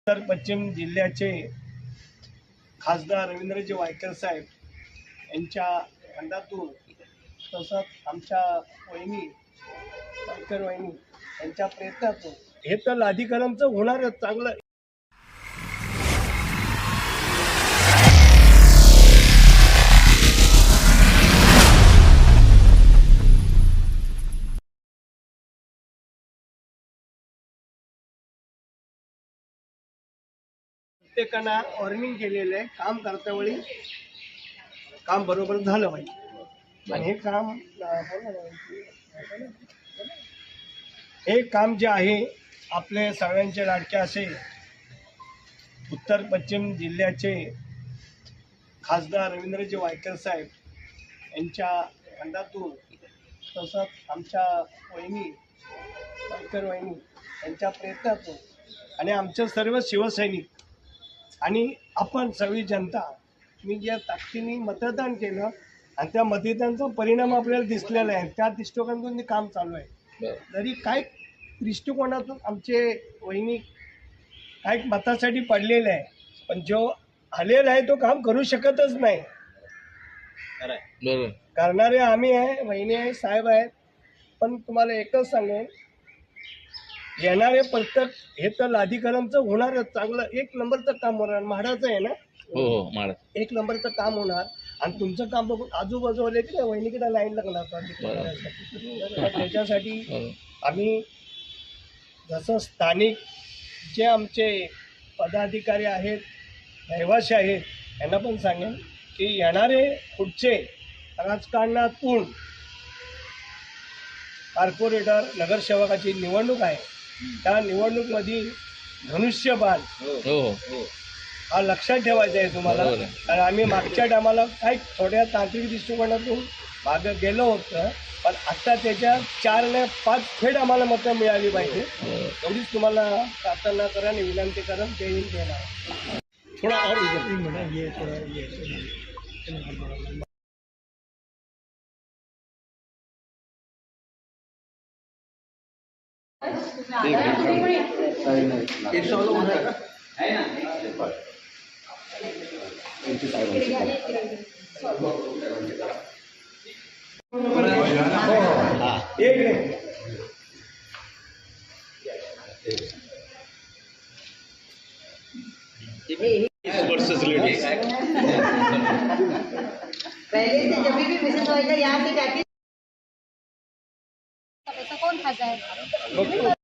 उत्तर पश्चिम जिल्ह्याचे खासदार रवींद्रजी वायकर साहेब यांच्या खंडातून तसंच आमच्या वहिनी वायकर वहिनी यांच्या प्रयत्नातून हे तर लाधिकरणचं होणारच चांगलं. प्रत्येकांना वॉर्निंग केलेलं आहे काम करता वेळी काम बरोबर झालं पाहिजे. आणि हे काम हे काम जे आहे आपले सगळ्यांचे लाडके असे उत्तर पश्चिम जिल्ह्याचे खासदार रवींद्रजी वायकर साहेब यांच्या खंडातून तसंच आमच्या वहिनी वायकर वहिनी यांच्या प्रयत्नातून आणि आमचे सर्व शिवसैनिक आणि आपण सगळी जनता मी ज्या ताकदीने मतदान केलं आणि त्या मतदानाचा परिणाम आपल्याला दिसलेला आहे. त्या दृष्टिकोनातून ते काम चालू आहे. जरी काय दृष्टिकोनातून आमचे वहिनी काय मतासाठी पडलेले आहे. पण जो आलेला आहे तो काम करू शकतच नाही. करणारे आम्ही आहे वहिनी आहे साहेब आहेत. पण तुम्हाला एकच सांगेन येणारे प्रत्येक हे तर लाधीकरांचं होणारच. चांगलं एक नंबरचं काम होणार. म्हाडाचं आहे ना? हो हो माडा एक नंबरचं काम होणार. आणि तुमचं काम बघून आजूबाजूवाले की वहिनीकडे लाईन लागणार त्याच्यासाठी. आम्ही जसं स्थानिक जे आमचे पदाधिकारी आहेत रहिवासी आहेत यांना पण सांगेन की येणारे पुढचे राजकारणातून कॉर्पोरेटर नगरसेवकाची निवडणूक आहे. त्या निवडणूकमध्ये धनुष्यबाण हो हो हा लक्षात ठेवायचा आहे तुम्हाला बरोबर आहे. कारण आम्ही मागच्या टायमाला काही थोड्या तांत्रिक दृष्टिकोनातून माग गेलो होतं पण आता त्याच्या चार ने पाच थेट आम्हाला मतं मिळाली पाहिजे. एवढीच तुम्हाला प्रार्थना करा आणि विनंती करा जय हिंद जय महाराष्ट्र. थोडा और इधर. पहले से जब भी मिसेस वाइकर यहाँ से जाती कोण खात आहे